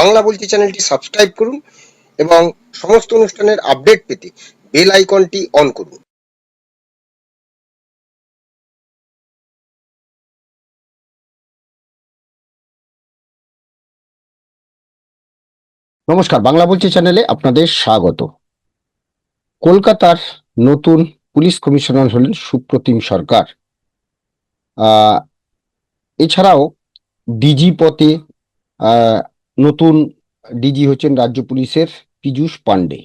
বাংলা বলছি চ্যানেলটি সাবস্ক্রাইব করুন এবং সমস্ত অনুষ্ঠানের আপডেট পেতে বেল আইকনটি অন করুন। নমস্কার বাংলা বলছি চ্যানেলে আপনাদের স্বাগত। কলকাতার নতুন পুলিশ কমিশনার হলেন সুপ্রতিম সরকার। এছাড়াও ডিজি আহ, নতুন ডিজি হচ্ছেন রাজ্য পুলিশের পীযূষ পান্ডে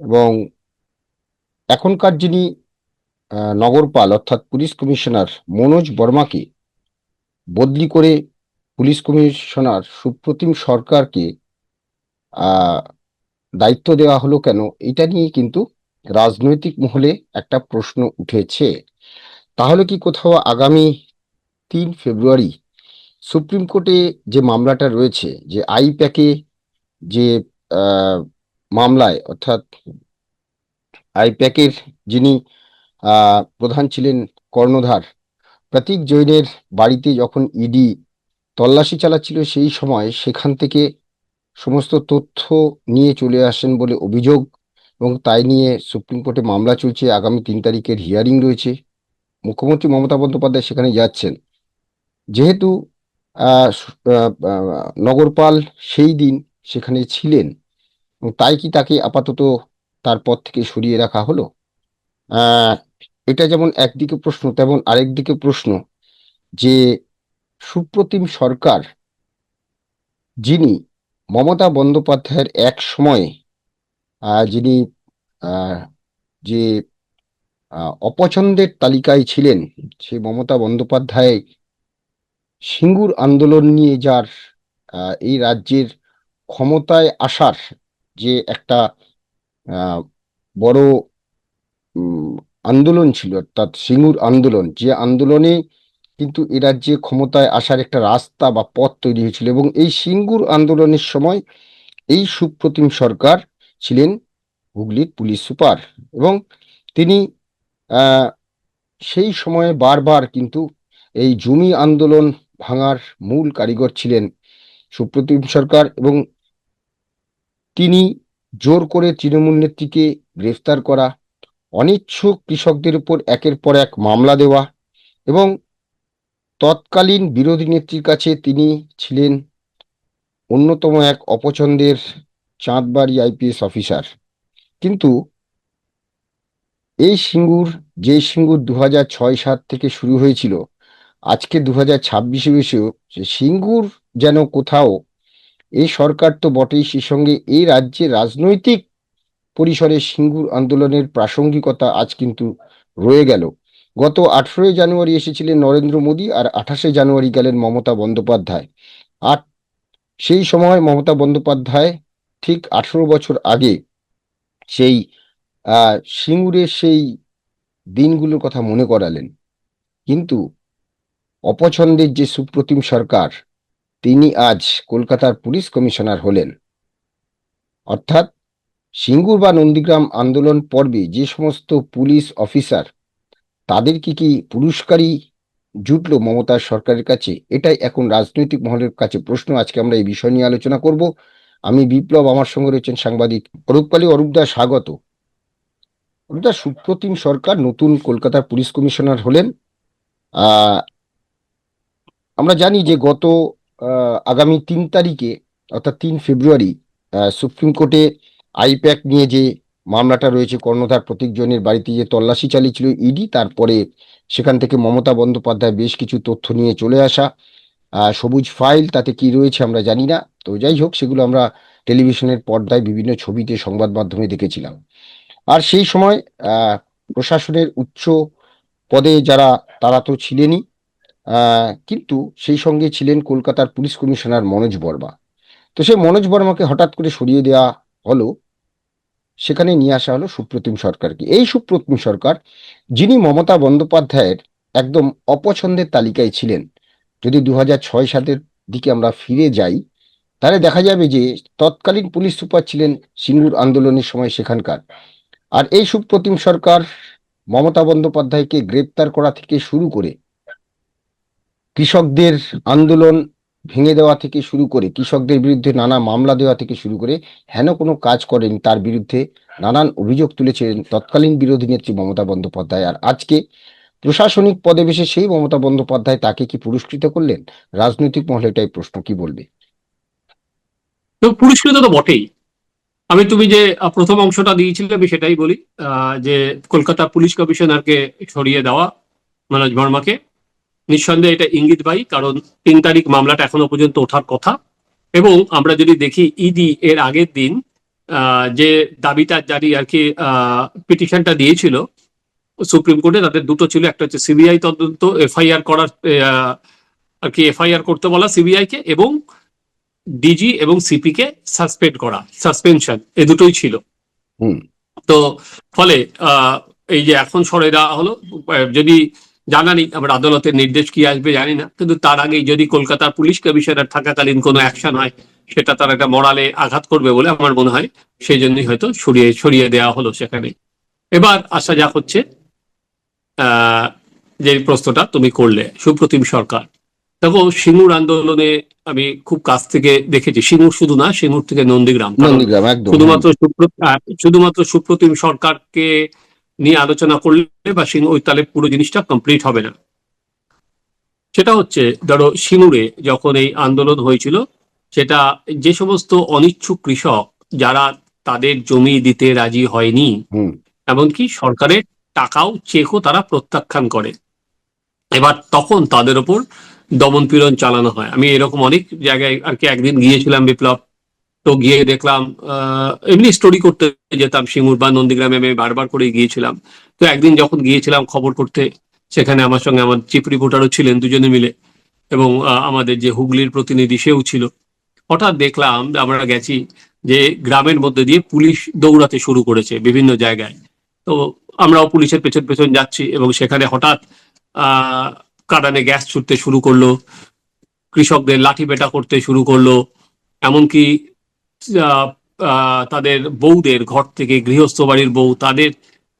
এবং এখনকার যিনি নগরপাল অর্থাৎ পুলিশ কমিশনার মনোজ বর্মাকে বদলি করে পুলিশ কমিশনার সুপ্রতিম সরকারকে দায়িত্ব দেওয়া হলো কেন, এটা নিয়ে কিন্তু রাজনৈতিক মহলে একটা প্রশ্ন উঠেছে। তাহলে কি কোথাও আগামী তিন ফেব্রুয়ারি সুপ্রিম কোর্টে যে মামলাটা রয়েছে, যে আই প্যাকে যে মামলায়, অর্থাৎ আই প্যাকের যিনি প্রধান ছিলেন কর্ণধার, প্রতীক জৈনের বাড়িতে যখন ইডি তল্লাশি চালাচ্ছিল সেই সময় সেখান থেকে সমস্ত তথ্য নিয়ে চলে আসেন বলে অভিযোগ এবং তাই নিয়ে সুপ্রিম কোর্টে মামলা চলছে। আগামী তিন তারিখের হিয়ারিং রয়েছে। মুখ্যমন্ত্রী মমতা বন্দ্যোপাধ্যায় সেখানে যাচ্ছেন। যেহেতু নগরপাল সেই দিন সেখানে ছিলেন। তাই কি তাকে আপাতত তার পদ থেকে সরিয়ে রাখা হলো? এটা যেমন একদিকে প্রশ্ন, তেমন আরেকদিকে প্রশ্ন যে, সুপ্রতিম সরকার যিনি মমতা বন্দ্যোপাধ্যায়ের এক সময়ে যিনি যে অপছন্দের তালিকায় ছিলেন সে মমতা বন্দ্যোপাধ্যায় সিঙ্গুর আন্দোলন নিয়ে যার এই রাজ্যের ক্ষমতায় আসার যে একটা বড় আন্দোলন ছিল, অর্থাৎ সিঙ্গুর আন্দোলন, যে আন্দোলনে কিন্তু এ রাজ্যে ক্ষমতায় আসার একটা রাস্তা বা পথ তৈরি হয়েছিল এবং এই সিঙ্গুর আন্দোলনের সময় এই সুপ্রতিম সরকার ছিলেন হুগলির পুলিশ সুপার এবং তিনি সেই সময়ে বারবার কিন্তু এই জমি আন্দোলন ভাঙার মূল কারিগর ছিলেন সুপ্রতিম সরকার এবং তিনি জোর করে তৃণমূল নেত্রীকে গ্রেফতার করা, অনিচ্ছুক কৃষকদের উপর একের পর এক মামলা দেওয়া এবং তৎকালীন বিরোধী নেত্রীর কাছে তিনি ছিলেন অন্যতম এক অপছন্দের চাঁদবাড়ি আইপিএস অফিসার। কিন্তু এই সিঙ্গুর, যে সিঙ্গুর দু হাজার ছয় সাত থেকে শুরু হয়েছিল আজকে দু হাজার ছাব্বিশে এসেও সিঙ্গুর যেন কোথাও, এই সরকার তো বটেই সেই সঙ্গে এই রাজ্যে রাজনৈতিক পরিসরে সিঙ্গুর আন্দোলনের প্রাসঙ্গিকতা আজ কিন্তু রয়ে গেল। গত আঠেরোই জানুয়ারি এসেছিলেন নরেন্দ্র মোদী আর আঠাশে জানুয়ারি গেলেন মমতা বন্দ্যোপাধ্যায়। আর সেই সময় মমতা বন্দ্যোপাধ্যায় ঠিক আঠেরো বছর আগে সেই সিঙ্গুরের সেই দিনগুলোর কথা মনে করালেন। কিন্তু অপছন্দের যে সুপ্রতিম সরকার, তিনি আজ কলকাতার পুলিশ কমিশনার হলেন। অর্থাৎ সিঙ্গুর বা নন্দীগ্রাম আন্দোলন পর্বে যে সমস্ত পুলিশ অফিসার তাদের কি কি পুরস্কারই জুটল মমতার সরকারের কাছে? এটাই এখন রাজনৈতিক মহলের কাছে প্রশ্ন। আজকে আমরা এই বিষয় নিয়ে আলোচনা করব। আমি বিপ্লব, আমার সঙ্গে রয়েছেন সাংবাদিক অরূপকালী অরূপদা, স্বাগত। অরূপদা, সুপ্রতিম সরকার নতুন কলকাতার পুলিশ কমিশনার হলেন। আমরা জানি যে গত আগামী তিন তারিখে, অর্থাৎ তিন ফেব্রুয়ারি সুপ্রিম কোর্টে আইপ্যাক নিয়ে যে মামলাটা রয়েছে, কর্ণধার প্রতীকজনের বাড়িতে যে তল্লাশি চালিয়েছিল ইডি, তারপরে সেখান থেকে মমতা বন্দ্যোপাধ্যায় বেশ কিছু তথ্য নিয়ে চলে আসা সবুজ ফাইল, তাতে কি রয়েছে আমরা জানি না। তো যাই হোক, সেগুলো আমরা টেলিভিশনের পর্দায় বিভিন্ন ছবিতে, সংবাদ মাধ্যমে দেখেছিলাম। আর সেই সময় প্রশাসনের উচ্চ পদে যারা, তারা তো ছিলেনই। কিন্তু সেই সঙ্গে ছিলেন কলকাতার পুলিশ কমিশনার মনোজ বর্মা। তো সেই মনোজ বর্মাকে হঠাৎ করে সরিয়ে দেওয়া হলো, সেখানে নিয়ে আসা হলো সুপ্রতিম সরকারকে। এই সুপ্রতিম সরকার, যিনি মমতা বন্দ্যোপাধ্যায়ের একদম অপছন্দের তালিকায় ছিলেন, যদি দু হাজার ছয় সালের দিকে আমরা ফিরে যাই, তাহলে দেখা যাবে যে তৎকালীন পুলিশ সুপার ছিলেন সিঙ্গুর আন্দোলনের সময় সেখানকার। আর এই সুপ্রতিম সরকার মমতা বন্দ্যোপাধ্যায়কে গ্রেপ্তার করা থেকে শুরু করে কৃষকদের আন্দোলন ভেঙে দেওয়া থেকে শুরু করে, কৃষকদের বিরুদ্ধে নানা মামলা দেওয়া থেকে শুরু করে, হেন কোনো কাজ করেন তার বিরুদ্ধে নানান অভিযোগ তুলেছিলেন তৎকালীন বিরোধী নেত্রী মমতা বন্দ্যোপাধ্যায়। আর আজকে প্রশাসনিক পদে বসে সেই মমতা বন্দ্যোপাধ্যায় তাকে কি পুরস্কৃত করলেন? রাজনৈতিক মহলে এটাই প্রশ্ন, কি বলবে? পুরস্কৃত তো বটেই। আমি তুমি যে প্রথম অংশটা দিয়েছিলে, আমি সেটাই বলি যে কলকাতা পুলিশ কমিশনারকে সরিয়ে দেওয়া মনোজ ভার্মাকে নিঃসন্দেহে এটা ইঙ্গিত ইঙ্গিতবাহী কারণ তিন তারিখ মামলাটা এখনও পর্যন্ত ওঠার কথা। এবং আমরা যদি দেখি ইডি এর আগের দিন যে দাবিটা জারি আর কি পিটিশনটা দিয়েছিল সুপ্রিম কোর্টে তাদের দুটো ছিল একটা হচ্ছে সিবিআই তদন্ত এফআইআর করার আর কি এফআইআর করতে বলা সিবিআই কে এবং ডিজি এবং সিপি কে সাসপেন্ড করা সাসপেনশন এ দুটোই ছিল। হুম। তো ফলে আহ, এই যে এখন সরে দেওয়া হলো যদি জানা নেই আবার আদালতের নির্দেশ কি আসবে জানি না। কিন্তু তার আগেই যদি কলকাতার পুলিশ কমিশনার থাকাকালীন কোনো অ্যাকশন হয় সেটা তার একটা মরালে আঘাত করবে বলে আমার মনে হয়। সেই জন্যই হয়তো সরিয়ে সরিয়ে দেওয়া হলো সেখানে। এবার আসা যাক হচ্ছে আহ, যে প্রশ্নটা তুমি করলে সুপ্রতিম সরকার। দেখো সিঙ্গুর আন্দোলনে আমি খুব কাছ থেকে দেখেছি সিঙ্গুর শুধু না সিঙ্গুর থেকে নন্দীগ্রাম। শুধুমাত্র শুধুমাত্র সুপ্রতিম সরকারকে নিয়ে আলোচনা করলে বা সিং ওই তাহলে পুরো জিনিসটা কমপ্লিট হবে না। সেটা হচ্ছে ধরো সিঙ্গুরে যখন এই আন্দোলন হয়েছিল সেটা যে সমস্ত অনিচ্ছুক কৃষক যারা তাদের জমি দিতে রাজি হয়নি এমনকি সরকারের টাকাও চেকও তারা প্রত্যাখ্যান করে। এবার তখন তাদের ওপর দমন পীড়ন চালানো হয়। আমি এরকম অনেক জায়গায় আর কি একদিন গিয়েছিলাম বিপ্লব তো গিয়ে দেখলাম এমনি স্টোরি করতে যেতাম সিঙ্গুর বা নন্দীগ্রামে, আমি বারবার করে গিয়েছিলাম। তো একদিন যখন গিয়েছিলাম খবর করতে, সেখানে আমার সঙ্গে আমার চিফ রিপোর্টারও ছিলেন দুজনে মিলে এবং আমাদের যে হুগলির প্রতিনিধি সেও ছিল। হঠাৎ দেখলাম, আমরা গেছি যে গ্রামের মধ্যে দিয়ে পুলিশ দৌড়াতে শুরু করেছে বিভিন্ন জায়গায়। তো আমরাও পুলিশের পেছন পেছন যাচ্ছি এবং সেখানে হঠাৎ কাটানে গ্যাস ছুটতে শুরু করল, কৃষকদের লাঠি পেটা করতে শুরু করল, এমনকি তাদের বউদের ঘর থেকে গৃহস্থ বাড়ির বউ তাদের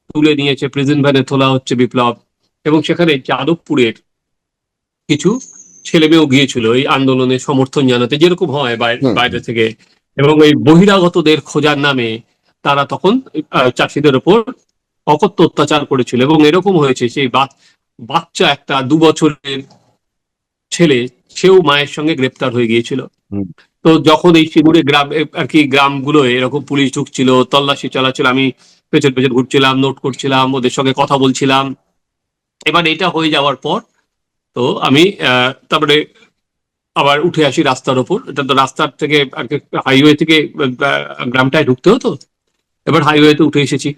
তুলে নিয়েছে প্রেজেন্ট ভ্যানে তোলা হচ্ছে বিপ্লব। এবং সেখানে যাদবপুরের কিছু ছেলে মেয়েও গিয়েছিল এই আন্দোলনে সমর্থন জানাতে যেরকম হয় বাইরে থেকে। এবং এই বহিরাগতদের খোঁজার নামে তারা তখন চাষিদের ওপর অকথ্য অত্যাচার করেছিল। এবং এরকম হয়েছে সেই বাচ্চা একটা দু বছরের ছেলে সেও মায়ের সঙ্গে গ্রেপ্তার হয়ে গিয়েছিল। তো যখন এই সিঙ্গুরে গ্রাম আর কি গ্রামগুলো এরকম পুলিশ ঢুকছিল, তল্লাশি চালাচ্ছিল, আমি পেছন পেছন ঘুরছিলাম নোট করছিলাম, ওদের সঙ্গে কথা বলছিলাম। এবার এটা হয়ে যাওয়ার পর তো আমি তারপরে আবার উঠে আসি রাস্তার ওপর। এটা তো রাস্তার থেকে, আর কি হাইওয়ে থেকে গ্রামটায় ঢুকতে হতো। এবার হাইওয়েতে উঠে এসেছি।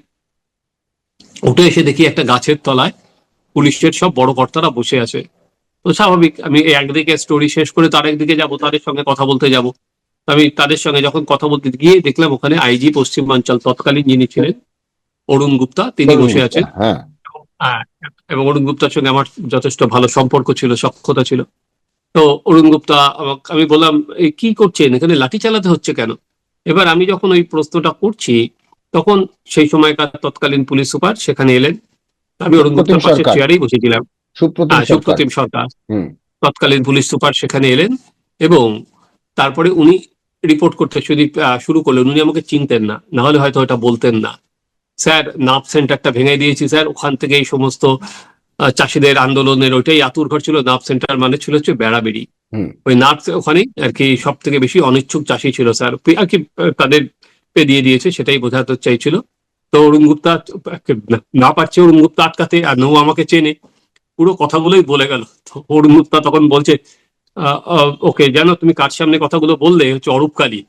উঠে এসে দেখি একটা গাছের তলায় পুলিশের সব বড় কর্তারা বসে আছে। তো স্বাভাবিক আমি একদিকে স্টোরি শেষ করে তার একদিকে যাব তাদের সঙ্গে কথা বলতে যাব। আমি তাদের সঙ্গে যখন কথা বলতে গিয়ে দেখলাম ওখানে আইজি পশ্চিমাঞ্চল তৎকালীন যিনি ছিলেন অরুণ গুপ্তা তিনি বসে আছেন। হ্যাঁ। হ্যাঁ, এবং অরুণ গুপ্তার সঙ্গে আমার যথেষ্ট ভালো সম্পর্ক ছিল সক্ষতা ছিল। তো অরুণ গুপ্তা আমাকে- আমি বললাম "এই কি করছেন? এখানে লাঠি চালাতে হচ্ছে কেন? এবার আমি যখন ওই প্রশ্নটা করছি তখন সেই সময়কার তৎকালীন পুলিশ সুপার সেখানে এলেন। আমি অরুণ গুপ্তার পাশে চেয়ারেই বসেছিলাম। সুপ্রতিম হ্যাঁ, সরকার। সুপ্রতিম সরকার। তৎকালীন পুলিশ সুপার সেখানে এলেন এবং তারপরে উনি রিপোর্ট করতে শুরু করলেন। উনি আমাকে চিনতেন না। না হলে হয়তো এটা বলতেন না। স্যার নাপ সেন্টারটা ভেঙে দিয়েছি স্যার। ওখান থেকে এই সমস্ত চাষিদের আন্দোলনের ওইটাই আতুর ঘর ছিল। নাপ সেন্টার মানে ছিল হচ্ছে বেড়াবেড়ি। ওই নাপ ওখানে আর কি সব থেকে বেশি অনিচ্ছুক চাষি ছিল স্যার। আর কি তাদের পে দিয়ে দিয়েছে সেটাই বোঝাতে চাইছিল। তো অরুণ গুপ্তা না- না পারছে অরুণ গুপ্তা আটকাতে আর নৌ আমাকে চেনে। পুরো কথাগুলোই বলে গেল। গুপ্তা তখন বলছে ওকে, জানো, তুমি কার সামনে কথাগুলো বললে? হচ্ছে অরূপ কালী।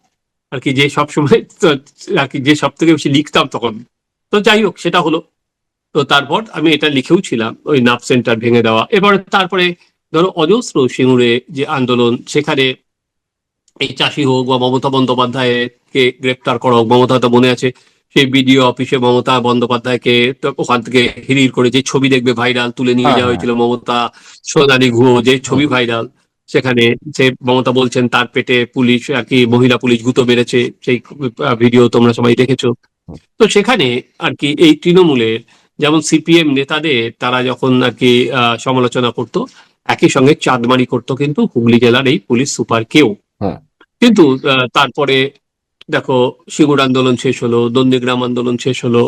আর কি যে সবসময় তো- আর কি যে সব থেকে বেশি লিখতাম তখন। তো যাই হোক, সেটা হলো। তো তারপর আমি এটা লিখেও ছিলাম, ওই নাপ সেন্টার ভেঙে দেওয়া। এবার তারপরে ধরো অজস্র সিঙ্গুরে যে আন্দোলন, সেখানে এই চাষি হোক বা মমতা বন্দ্যোপাধ্যায়কে গ্রেপ্তার করা হোক, মমতা তো মনে আছে সেই বিডিও অফিসে মমতা বন্দ্যোপাধ্যায়কে ওখান থেকে হিরির করে যে ছবি দেখবে ভাইরাল তুলে নিয়ে হ্যাঁ, যাওয়া হয়েছিল মমতা সোনালী গুহ যে ছবি ভাইরাল সেখানে যে মমতা বলছেন তার পেটে পুলিশ আর কি মহিলা পুলিশ গুঁতো মেরেছে সেই ভিডিও তোমরা সবাই দেখেছ। তো সেখানে আর কি এই তৃণমূলের যেমন সিপিএম নেতাদের তারা যখন আর কি আহ, সমালোচনা করত একই সঙ্গে চাঁদমারি করতো কিন্তু হুগলি জেলার এই পুলিশ সুপার কেউ। হ্যাঁ। কিন্তু তারপরে দেখো, সিঙ্গুর আন্দোলন শেষ হলো, নন্দীগ্রাম আন্দোলন শেষ হলো,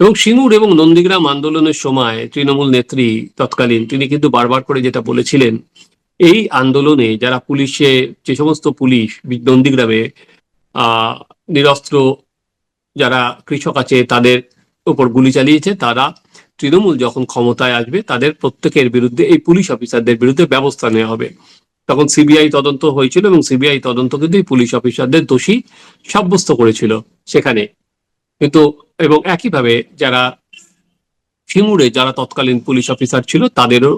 এবং সিঙ্গুর এবং নন্দীগ্রাম আন্দোলনের সময় তৃণমূল নেত্রী তৎকালীন, তিনি কিন্তু বারবার করে যেটা বলেছিলেন, এই আন্দোলনে যারা পুলিশে, যে সমস্ত পুলিশ নন্দীগ্রামে আহ নিরস্ত্র যারা কৃষক আছে, তাদের উপর গুলি চালিয়েছে, তারা তৃণমূল যখন ক্ষমতায় আসবে, তাদের প্রত্যেকের বিরুদ্ধে, এই পুলিশ অফিসারদের বিরুদ্ধে ব্যবস্থা নেওয়া হবে। তখন সিবিআই তদন্ত হয়েছিল এবং সিবিআই তদন্ত কিন্তু পুলিশ অফিসারদের দোষী সাব্যস্ত করেছিল সেখানে। কিন্তু, এবং একইভাবে যারা সিঙ্গুরে যারা তৎকালীন পুলিশ অফিসার ছিল, তাদেরও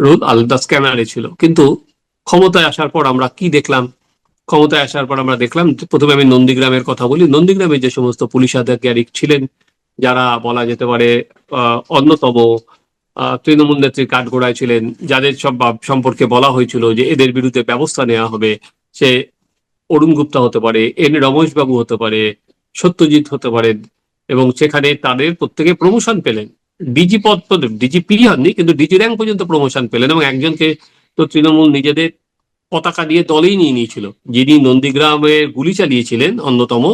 রোল আলাদা স্ক্যানারে ছিল। কিন্তু ক্ষমতায় আসার পর আমরা কি দেখলাম? ক্ষমতায় আসার পর আমরা দেখলাম, প্রথমে আমি নন্দীগ্রামের কথা বলি। নন্দীগ্রামে যে সমস্ত পুলিশ আধিকারিক ছিলেন, যারা বলা যেতে পারে অন্যতম তৃণমূল নেত্রীর কাঠগোড়ায় ছিলেন, যাদের সব সম্পর্কে বলা হয়েছিল যে এদের বিরুদ্ধে ব্যবস্থা নেওয়া হবে, সে অরুণ গুপ্তা হতে পারে, এন রমেশ বাবু হতে পারে, সত্যজিৎ হতে পারেন এবং সেখানে তাদের প্রত্যেকে প্রমোশন পেলেন। ডিজি পদ ডিজিপি হননি কিন্তু ডিজি র্যাঙ্ক পর্যন্ত প্রমোশন পেলেন এবং একজনকে তো তৃণমূল নিজেদের পতাকা দিয়ে দলেই নিয়ে নিয়েছিল। যিনি নন্দীগ্রামে গুলি চালিয়েছিলেন অন্যতম,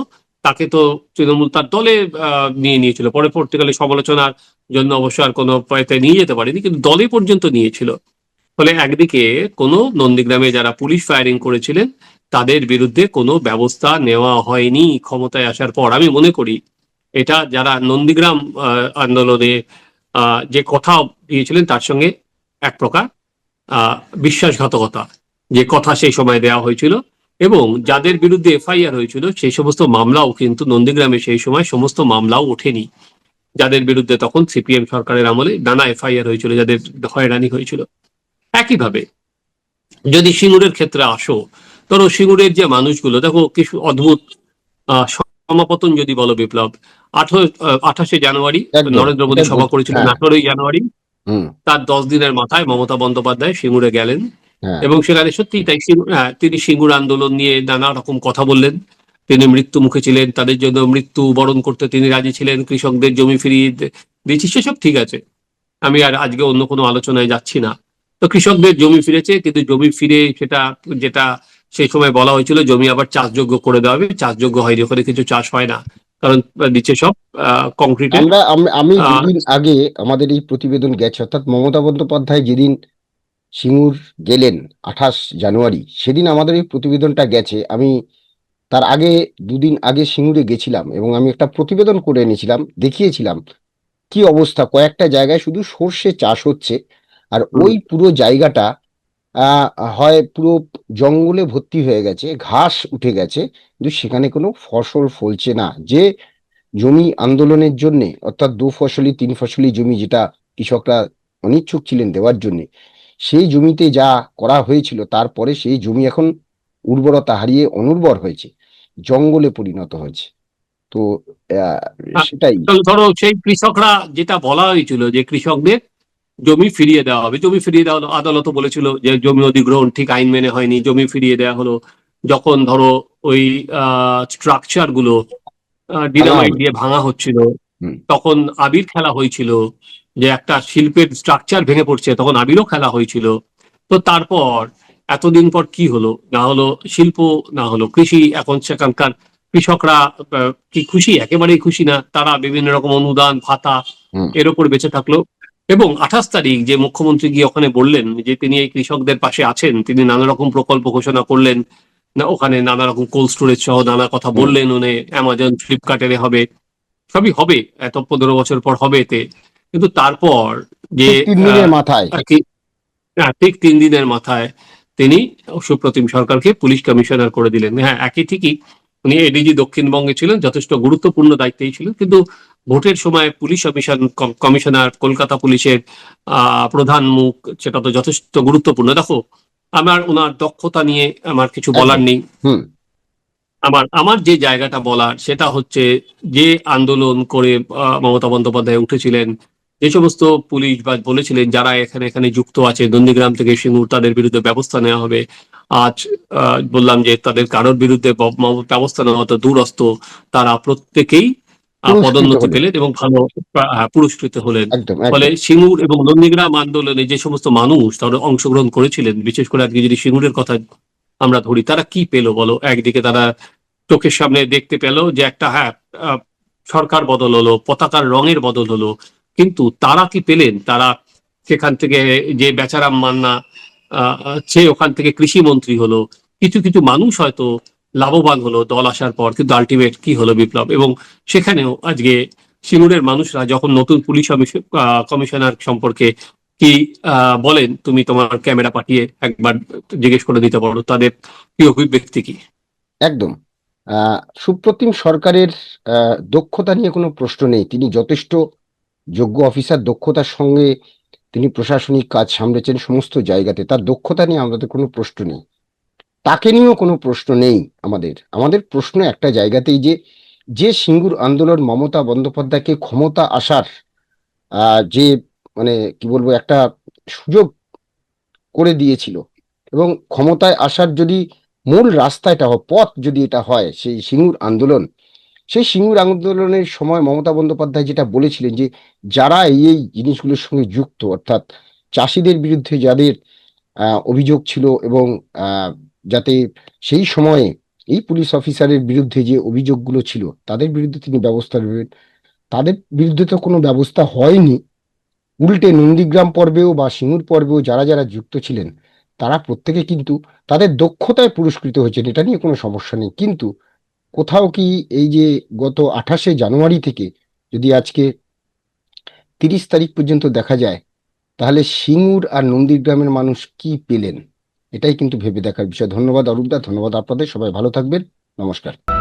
তাকে তো তৃণমূল তার দলে নিয়ে নিয়েছিল। পরে পরবর্তীকালে সমালোচনার জন্য অবশ্য আর কোনো পায়তে নিয়ে যেতে পারেনি, কিন্তু দলে পর্যন্ত নিয়েছিল। ফলে একদিকে কোনো নন্দীগ্রামে যারা পুলিশ ফায়ারিং করেছিলেন, তাদের বিরুদ্ধে কোনো ব্যবস্থা নেওয়া হয়নি ক্ষমতায় আসার পর। আমি মনে করি এটা যারা নন্দীগ্রাম আন্দোলনে যে কথা দিয়েছিলেন, তার সঙ্গে এক প্রকার বিশ্বাসঘাতকতা। যে কথা সেই সময় দেওয়া হয়েছিল এবং যাদের বিরুদ্ধে এফআইআর হয়েছিল, সেই সমস্ত মামলাও কিন্তু নন্দীগ্রামে সেই সময় সমস্ত মামলাও ওঠেনি। যাদের বিরুদ্ধে তখন সিপিএম সরকারের আমলে নানা এফআইআর হয়েছিল যাদের হয়রানি হয়েছিল। একইভাবে যদি সিঙ্গুরের ক্ষেত্রে আসো ধরো সিঙ্গুরের যে মানুষগুলো দেখো কিছু অদ্ভুত সমাপতন যদি বলো বিপ্লব আঠারো আঠাশে জানুয়ারি নরেন্দ্র মোদী সভা করেছিলেন হ্যাঁ। আঠারোই জানুয়ারি। হুম। তার দশ দিনের মাথায় মমতা বন্দ্যোপাধ্যায় সিঙ্গুরে গেলেন হ্যাঁ। এবং সেখানে সত্যি তাই হ্যাঁ, তিনি সিঙ্গুর আন্দোলন নিয়ে নানা রকম কথা বললেন। তিনি মৃত্যু মুখে ছিলেন তাদের জন্য মৃত্যু বরণ করতে তিনি রাজি ছিলেন কৃষকদের জমি ফিরিয়ে দিয়েছি সেসব ঠিক আছে। আমি আর আজকে অন্য কোনো আলোচনায় যাচ্ছি না। তো কৃষকদের জমি ফিরেছে কিন্তু জমি ফিরে সেটা যেটা সেই সময় বলা হয়েছিল জমি আবার চাষযোগ্য করে দেওয়া হবে। চাষযোগ্য হয়নি ওখানে কিছু চাষ হয় না। কারণ নিচে সব কংক্রিটের আমরা আমি দুদিন আগে আমাদের এই প্রতিবেদন গেছে অর্থাৎ মমতা বন্দ্যোপাধ্যায় যেদিন সিঙ্গুর গেলেন আঠাশ জানুয়ারি সেদিন আমাদের এই প্রতিবেদনটা গেছে। আমি তার আগে দুদিন আগে সিঙ্গুরে গেছিলাম এবং আমি একটা প্রতিবেদন করে এনেছিলাম দেখিয়েছিলাম কি অবস্থা কয়েকটা জায়গায় শুধু সর্ষে চাষ হচ্ছে আর ওই পুরো জায়গাটা হয় পুরো জঙ্গলে ভর্তি হয়ে গেছে ঘাস উঠে গেছে কিন্তু সেখানে কোনো ফসল ফলছে না। যে জমি আন্দোলনের জন্য অর্থাৎ দু ফসলি তিন ফসলি জমি যেটা কৃষকরা অনিচ্ছুক ছিলেন দেওয়ার জন্য সেই জমিতে যা করা হয়েছিল তারপরে সেই জমি এখন উর্বরতা হারিয়ে অনুর্বর হয়েছে। জঙ্গলে পরিণত হয়েছে। তো সেটাই। ধরো সেই কৃষকরা যেটা বলা হয়েছিল যে কৃষকদের জমি ফিরিয়ে দেওয়া হবে জমি ফিরিয়ে দেওয়া হলো আদালত বলেছিল যে জমি অধিগ্রহণ ঠিক আইন মেনে হয়নি জমি ফিরিয়ে দেওয়া হলো। যখন ধরো ওই স্ট্রাকচারগুলো ডিনামাইট। দিয়ে ভাঙা হচ্ছিল তখন আবির খেলা হয়েছিল যে একটা শিল্পের স্ট্রাকচার ভেঙে পড়ছে তখন আবিরও খেলা হয়েছিল। তো তারপর এতদিন পর কি হলো? না হলো শিল্প না হলো কৃষি এখন সেখানকার কৃষকরা কি খুশি? একেবারেই খুশি না। তারা বিভিন্ন রকম অনুদান ভাতা এর উপর বেঁচে থাকল। এবং আঠাশ তারিখ যে মুখ্যমন্ত্রী গিয়ে ওখানে বললেন যে তিনি এই কৃষকদের পাশে আছেন তিনি নানা রকম প্রকল্প ঘোষণা করলেন না ওখানে নানা রকম কোল্ড স্টোরেজ সহ নানা কথা বললেন উনি অ্যামাজন ফ্লিপকার্টের হবে সবই হবে এত পনেরো বছর পর হবে এতে কিন্তু তারপর যে মাথায়। হ্যাঁ, ঠিক তিন দিনের মাথায়। তিনি সুপ্রতিম সরকারকে পুলিশ কমিশনার করে দিলেন। হ্যাঁ একই ঠিকই উনি এডিজি দক্ষিণবঙ্গে ছিলেন যথেষ্ট গুরুত্বপূর্ণ দায়িত্বেই ছিলেন কিন্তু ভোটের সময় পুলিশ কমিশন কমিশনার কলকাতা পুলিশের আহ, প্রধান মুখ সেটা তো যথেষ্ট গুরুত্বপূর্ণ। দেখো আমার ওনার দক্ষতা নিয়ে আমার কিছু বলার নেই। আমার আমার যে জায়গাটা বলার সেটা হচ্ছে যে আন্দোলন করে মমতা বন্দ্যোপাধ্যায় উঠেছিলেন যে সমস্ত পুলিশ বা বলেছিলেন যারা এখানে এখানে যুক্ত আছে নন্দীগ্রাম থেকে সিঙ্গুর তাদের বিরুদ্ধে ব্যবস্থা নেওয়া হবে। আজ আহ, বললাম যে তাদের কারোর বিরুদ্ধে ব্যবস্থা নেওয়া হতো দূরস্থ তারা প্রত্যেকেই পদোন্নতি পেলেন এবং ভালো আহ, পুরস্কৃত হলেন। ফলে সিঙ্গুর এবং নন্দীগ্রাম আন্দোলনে যে সমস্ত মানুষ তারা অংশগ্রহণ করেছিলেন বিশেষ করে আজকে যদি সিঙ্গুরের কথা আমরা ধরি তারা কি পেল বলো? একদিকে তারা চোখের সামনে দেখতে পেল যে একটা হ্যাঁ সরকার বদল হলো পতাকার রঙের বদল হলো কিন্তু তারা কি পেলেন? তারা সেখান থেকে যে বেচারাম মান্না সে ওখান থেকে কৃষি মন্ত্রী হলো, কিছু কিছু মানুষ হয়তো লাভবান হলো দল আসার পর, কিন্তু আলটিমেট কি হলো বিপ্লব? এবং সেখানেও আজকে সিঙ্গুরের মানুষরা যখন নতুন পুলিশ কমিশনার সম্পর্কে কি বলেন, তুমি তোমার ক্যামেরা পাঠিয়ে একবার জিজ্ঞেস করে দিতে পারো, তাদের কি অভিব্যক্তি কি? একদম। সুপ্রতিম সরকারের দক্ষতা নিয়ে কোনো প্রশ্ন নেই। তিনি যথেষ্ট যোগ্য অফিসার দক্ষতার সঙ্গে তিনি প্রশাসনিক কাজ সামলেছেন সমস্ত জায়গাতে, তার দক্ষতা নিয়ে আমাদের কোনো প্রশ্ন নেই। তাকে নিয়েও কোনো প্রশ্ন নেই আমাদের। আমাদের প্রশ্ন একটা জায়গাতেই যে যে সিঙ্গুর আন্দোলন মমতা বন্দ্যোপাধ্যায়কে ক্ষমতা আসার যে মানে কি বলব, একটা সুযোগ করে দিয়েছিল এবং ক্ষমতায় আসার যদি মূল রাস্তা এটা পথ যদি এটা হয়, সেই সিঙ্গুর আন্দোলন সেই সিঙ্গুর আন্দোলনের সময় মমতা বন্দ্যোপাধ্যায় যেটা বলেছিলেন যে, যারা এই জিনিসগুলোর সঙ্গে যুক্ত, অর্থাৎ চাষিদের বিরুদ্ধে যাদের অভিযোগ ছিল এবং যাতে সেই সময়ে এই পুলিশ অফিসারের বিরুদ্ধে যে অভিযোগগুলো ছিল, তাদের বিরুদ্ধে তিনি ব্যবস্থা নেবেন। তাদের বিরুদ্ধে তো কোনো ব্যবস্থা হয়নি। উল্টে নন্দীগ্রাম পর্বেও বা সিঙ্গুর পর্বেও যারা যারা যুক্ত ছিলেন, তারা প্রত্যেকে কিন্তু তাদের দক্ষতায় পুরস্কৃত হয়েছেন, এটা নিয়ে কোনো সমস্যা নেই। কিন্তু কোথাও কি এই যে গত আঠাশে জানুয়ারি থেকে যদি আজকে তিরিশ তারিখ পর্যন্ত দেখা যায়, তাহলে সিঙ্গুর আর নন্দীগ্রামের মানুষ কি পেলেন? এটাই কিন্তু ভেবে দেখার বিষয়। ধন্যবাদ অরূপদা, ধন্যবাদ আপনাদের। সবাই ভালো থাকবেন। নমস্কার।